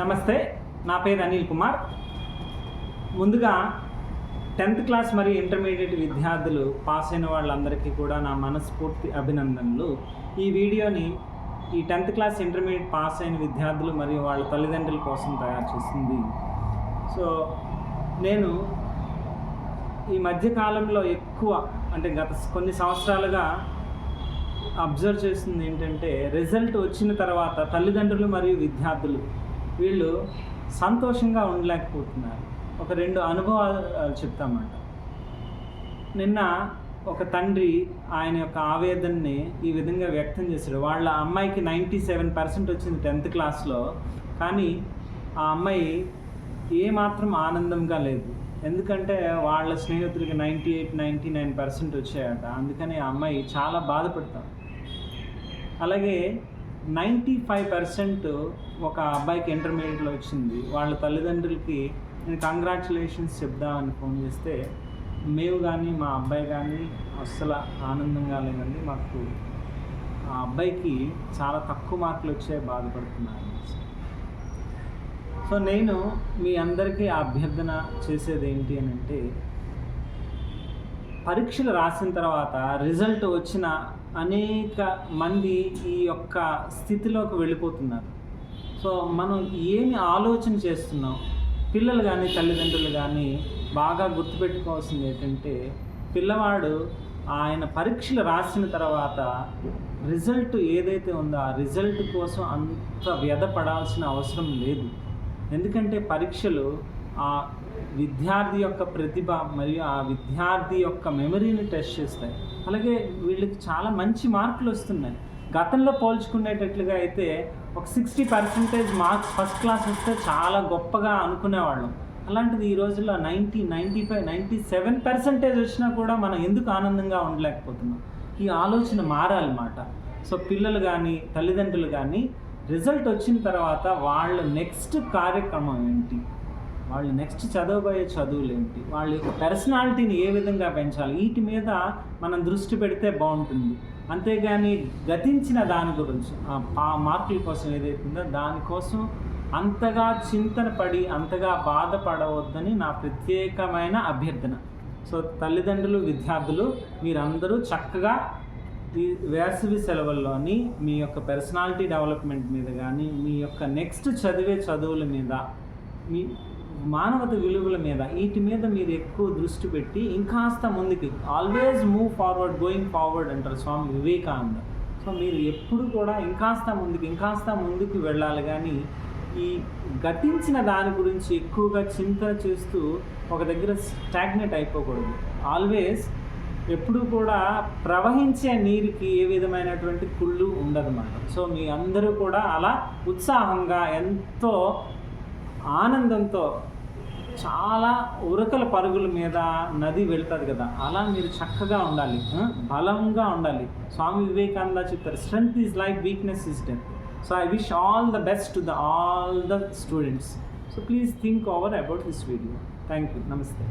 నమస్తే నా పేరు అనిల్ కుమార్. ముందుగా టెన్త్ క్లాస్ మరియు ఇంటర్మీడియట్ విద్యార్థులు పాస్ అయిన వాళ్ళందరికీ కూడా నా మనస్ఫూర్తి అభినందనలు. ఈ వీడియోని ఈ టెన్త్ క్లాస్ ఇంటర్మీడియట్ పాస్ అయిన విద్యార్థులు మరియు వాళ్ళ తల్లిదండ్రుల కోసం తయారు చేసింది. సో నేను ఈ మధ్యకాలంలో ఎక్కువ అంటే గత కొన్ని సంవత్సరాలుగా అబ్జర్వ్ చేసింది ఏంటంటే రిజల్ట్ వచ్చిన తర్వాత తల్లిదండ్రులు మరియు విద్యార్థులు వీళ్ళు సంతోషంగా ఉండలేకపోతున్నారు. ఒక రెండు అనుభవాలు చెప్తామంట. నిన్న ఒక తండ్రి ఆయన యొక్క ఆవేదనని ఈ విధంగా వ్యక్తం చేశాడు. వాళ్ళ అమ్మాయికి నైంటీ సెవెన్ పర్సెంట్ వచ్చింది టెన్త్ క్లాస్లో. కానీ ఆ అమ్మాయి ఏమాత్రం ఆనందంగా లేదు. ఎందుకంటే వాళ్ళ స్నేహితులకి ninety eight ninety nine percent వచ్చాయట. అందుకని ఆ అమ్మాయి చాలా బాధపడతాం. అలాగే నైంటీ ఫైవ్ పర్సెంట్ ఒక అబ్బాయికి ఇంటర్మీడియట్లో వచ్చింది. వాళ్ళ తల్లిదండ్రులకి నేను కంగ్రాచులేషన్స్ చెప్దామని ఫోన్ చేస్తే మేము కానీ మా అబ్బాయి కానీ అస్సలు ఆనందంగా లేదండి మాకు ఆ అబ్బాయికి చాలా తక్కువ మార్కులు వచ్చే బాధపడుతున్నాను సో నేను మీ అందరికీ అభ్యర్థన చేసేది ఏంటి అని అంటే పరీక్షలు రాసిన తర్వాత రిజల్ట్ వచ్చిన అనేక మంది ఈ యొక్క స్థితిలోకి వెళ్ళిపోతున్నారు. సో మనం ఏమి ఆలోచన చేస్తున్నాం? పిల్లలు కానీ తల్లిదండ్రులు కానీ బాగా గుర్తుపెట్టుకోవాల్సింది ఏంటంటే పిల్లవాడు ఆయన పరీక్షలు రాసిన తర్వాత రిజల్ట్ ఏదైతే ఉందో ఆ రిజల్ట్ కోసం అంత వ్యధపడాల్సిన అవసరం లేదు. ఎందుకంటే పరీక్షలు ఆ విద్యార్థి యొక్క ప్రతిభ మరియు ఆ విద్యార్థి యొక్క మెమరీని టెస్ట్ చేస్తాయి. అలాగే వీళ్ళకి చాలా మంచి మార్కులు వస్తున్నాయి. గతంలో పోల్చుకునేటట్లుగా అయితే ఒక sixty percentage marks first class వస్తే చాలా గొప్పగా అనుకునేవాళ్ళం. అలాంటిది ఈ రోజుల్లో ninety ninety five ninety seven percentage వచ్చినా కూడా మనం ఎందుకు ఆనందంగా ఉండలేకపోతున్నాం? ఈ ఆలోచన మారాలన్నమాట. సో పిల్లలు కానీ తల్లిదండ్రులు కానీ రిజల్ట్ వచ్చిన తర్వాత వాళ్ళ నెక్స్ట్ కార్యక్రమం ఏంటి? వాళ్ళు నెక్స్ట్ చదవబోయే చదువులు ఏంటి వాళ్ళ యొక్క పర్సనాలిటీని ఏ విధంగా పెంచాలి? వీటి మీద మనం దృష్టి పెడితే బాగుంటుంది. అంతేగాని గతించిన దాని గురించి ఆ మార్కుల కోసం ఏదైతుందో దానికోసం అంతగా చింతన పడి అంతగా బాధపడవద్దని నా ప్రత్యేకమైన అభ్యర్థన. సో తల్లిదండ్రులు విద్యార్థులు మీరందరూ చక్కగా ఈ వేసవి సెలవుల్లోని మీ యొక్క పర్సనాలిటీ డెవలప్మెంట్ మీద కానీ మీ యొక్క నెక్స్ట్ చదివే చదువుల మీద మీ మానవత విలువల మీద వీటి మీద మీరు ఎక్కువ దృష్టి పెట్టి ఇంకాస్త ముందుకి always move forward going forward అంటారు స్వామి వివేకానంద. సో మీరు ఎప్పుడు కూడా ఇంకాస్త ముందుకు ఇంకాస్త ముందుకు వెళ్ళాలి. కానీ ఈ గతించిన దాని గురించి ఎక్కువగా చింత చేస్తూ ఒక దగ్గర స్టాగ్నెట్ అయిపోకూడదు. ఆల్వేస్ ఎప్పుడు కూడా ప్రవహించే నీరుకి ఏ విధమైనటువంటి కుళ్ళు ఉండదన్నమాట సో మీ అందరూ కూడా అలా ఉత్సాహంగా ఎంతో ఆనందంతో చాలా ఉరకల పరుగుల మీద నది వెళ్తుంది కదా. అలా మీరు చక్కగా ఉండాలి. బలంగా ఉండాలి. స్వామి వివేకానంద చెప్తారు strength is like weakness is death so I wish all the best to the all the students so please think over about this video thank you నమస్తే